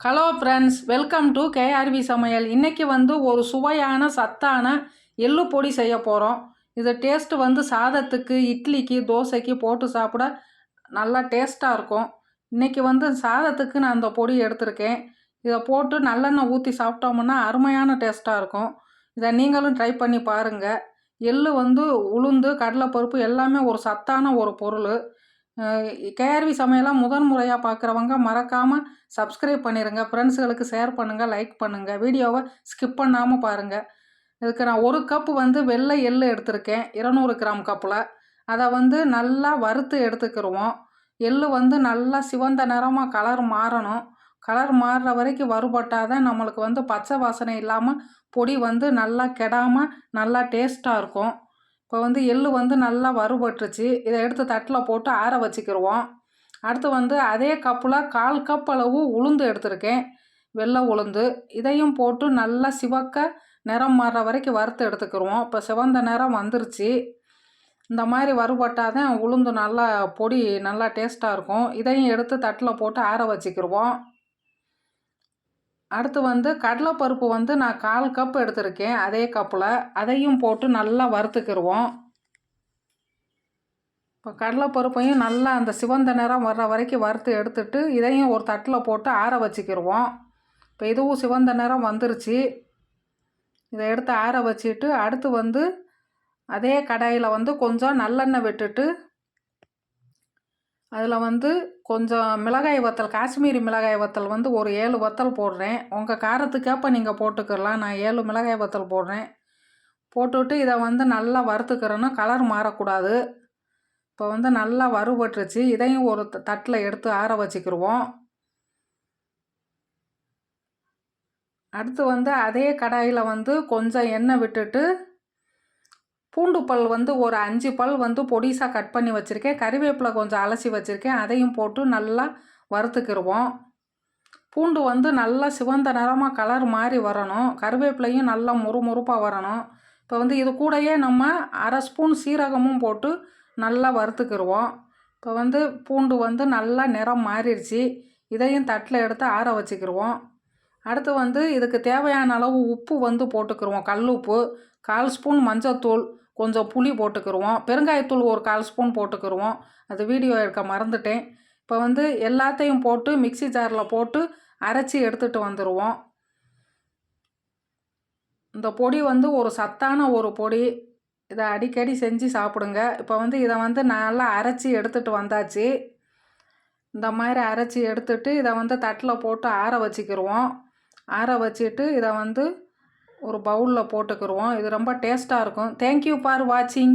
Hello friends welcome to K R V சமையல். இன்றைக்கி வந்து ஒரு சுவையான சத்தான எள்ளு பொடி செய்ய போகிறோம் இது டேஸ்ட்டு வந்து சாதத்துக்கு இட்லிக்கு தோசைக்கு போட்டு சாப்பிட நல்லா டேஸ்ட்டாக இருக்கும். இன்றைக்கி வந்து சாதத்துக்கு நான் அந்த பொடி எடுத்திருக்கேன். இதை போட்டு நல்லெண்ணெய் ஊற்றி சாப்பிட்டோம்னா அருமையான டேஸ்ட்டாக இருக்கும். இதை நீங்களும் ட்ரை பண்ணி பாருங்கள் எள்ளு வந்து உளுந்து கடலைப்பருப்பு எல்லாமே ஒரு சத்தான ஒரு பொருள். கேஆர்வி சமையலாம் முதன் முறையாக பார்க்குறவங்க மறக்காமல் சப்ஸ்கிரைப் பண்ணிடுங்க ஃப்ரெண்ட்ஸுகளுக்கு ஷேர் பண்ணுங்கள் லைக் பண்ணுங்கள் வீடியோவை ஸ்கிப் பண்ணாமல் பாருங்கள் இதுக்கு நான் ஒரு கப்பு வந்து வெள்ளை எள்ளு எடுத்திருக்கேன். இருநூறு கிராம் கப்பில் அதை வந்து நல்லா வறுத்து எடுத்துக்கிடுவோம் எள்ளு வந்து நல்லா சிவந்த நிறமாக கலர் மாறணும். கலர் மாறுற வரைக்கும் வறுபட்டால் தான் நம்மளுக்கு வந்து பச்சை வாசனை இல்லாமல் பொடி வந்து நல்லா கெடாமல் நல்லா டேஸ்ட்டாக இருக்கும். இப்போ வந்து எள் வந்து நல்லா வறுபட்டுருச்சு. இதை எடுத்து தட்டில் போட்டு ஆற வச்சுக்கிடுவோம் அடுத்து வந்து அதே கப்பில் கால் கப் அளவு உளுந்து எடுத்திருக்கேன். வெள்ளை உளுந்து. இதையும் போட்டு நல்லா சிவக்க நிறம் மாறுற வரைக்கும் வறுத்து எடுத்துக்கிடுவோம் இப்போ சிவந்த நிறம் வந்துருச்சு. இந்த மாதிரி வறுபட்டால் தான் உளுந்து நல்லா பொடி நல்லா டேஸ்ட்டாக இருக்கும். இதையும் எடுத்து தட்டில் போட்டு ஆற வச்சுக்கிடுவோம் அடுத்து வந்து கடலைப்பருப்பு வந்து நான் கால் கப் எடுத்திருக்கேன். அதே கப்பில் அதையும் போட்டு நல்லா வறுத்துக்கிடுவோம் இப்போ கடலைப்பருப்பையும் நல்லா அந்த சிவந்த நிறம் வர்ற வரைக்கும் வறுத்து எடுத்துட்டு இதையும் ஒரு தட்டில் போட்டு ஆற வச்சுக்கிடுவோம் இப்போ இதுவும் சிவந்த நிறம் வந்துருச்சு. இதை எடுத்து ஆற வச்சுட்டு அடுத்து வந்து அதே கடாயில் வந்து கொஞ்சம் நல்லெண்ணெய் விட்டுட்டு அதில் வந்து கொஞ்சம் மிளகாய் வத்தல் காஷ்மீரி மிளகாய் வத்தல் வந்து ஒரு ஏழு வத்தல் போடுறேன். உங்கள் காரத்துக்கேற்ப நீங்கள் போட்டுக்கலாம். நான் ஏழு மிளகாய் வத்தல் போடுறேன். போட்டுவிட்டு இதை வந்து நல்லா வறுத்துக்கிறேன்னா கலர் மாறக்கூடாது. இப்போ வந்து நல்லா வறுபட்டுருச்சு. இதையும் ஒரு தட்டில் எடுத்து ஆற வச்சுக்கிடுவோம் அடுத்து வந்து அதே கடாயில் வந்து கொஞ்சம் எண்ணெய் விட்டுட்டு பூண்டு பல் வந்து ஒரு அஞ்சு பல் வந்து பொடிசாக கட் பண்ணி வச்சுருக்கேன். கறிவேப்பிலை கொஞ்சம் அலசி வச்சுருக்கேன். அதையும் போட்டு நல்லா வறுத்துக்கிடுவோம் பூண்டு வந்து நல்லா சிவந்த நிறமாக கலர் மாதிரி வரணும். கருவேப்பிலையும் நல்லா முறுமுறுப்பாக வரணும். இப்போ வந்து இது கூடயே நம்ம அரை ஸ்பூன் சீரகமும் போட்டு நல்லா வறுத்துக்கிடுவோம் இப்போ வந்து பூண்டு வந்து நல்லா நிறம் மாறிடுச்சு. இதையும் தட்டில் எடுத்து ஆற வச்சுக்கிடுவோம் அடுத்து வந்து இதுக்கு தேவையான அளவு உப்பு வந்து போட்டுக்கிடுவோம் கல் உப்பு கால் ஸ்பூன் மஞ்சத்தூள் கொஞ்சம் புளி போட்டுக்கிடுவோம் பெருங்காயத்தூள் ஒரு கால் ஸ்பூன் போட்டுக்கிடுவோம் அது வீடியோ எடுக்க மறந்துட்டேன். இப்போ வந்து எல்லாத்தையும் போட்டு மிக்சி ஜாரில் போட்டு அரைச்சி எடுத்துகிட்டு வந்துடுவோம் இந்த பொடி வந்து ஒரு சத்தான ஒரு பொடி. இதை அடிக்கடி செஞ்சு சாப்பிடுங்க. இப்போ வந்து இதை வந்து நல்லா அரைச்சி எடுத்துகிட்டு வந்தாச்சு. இந்த மாதிரி அரைச்சி எடுத்துட்டு இதை வந்து தட்டில் போட்டு ஆற வச்சுக்கிடுவோம் ஆற வச்சுட்டு இதை வந்து ஒரு பவுலில் போட்டுக்கிடுவோம் இது ரொம்ப டேஸ்ட்டாக இருக்கும். தேங்க்யூ ஃபார் வாட்சிங்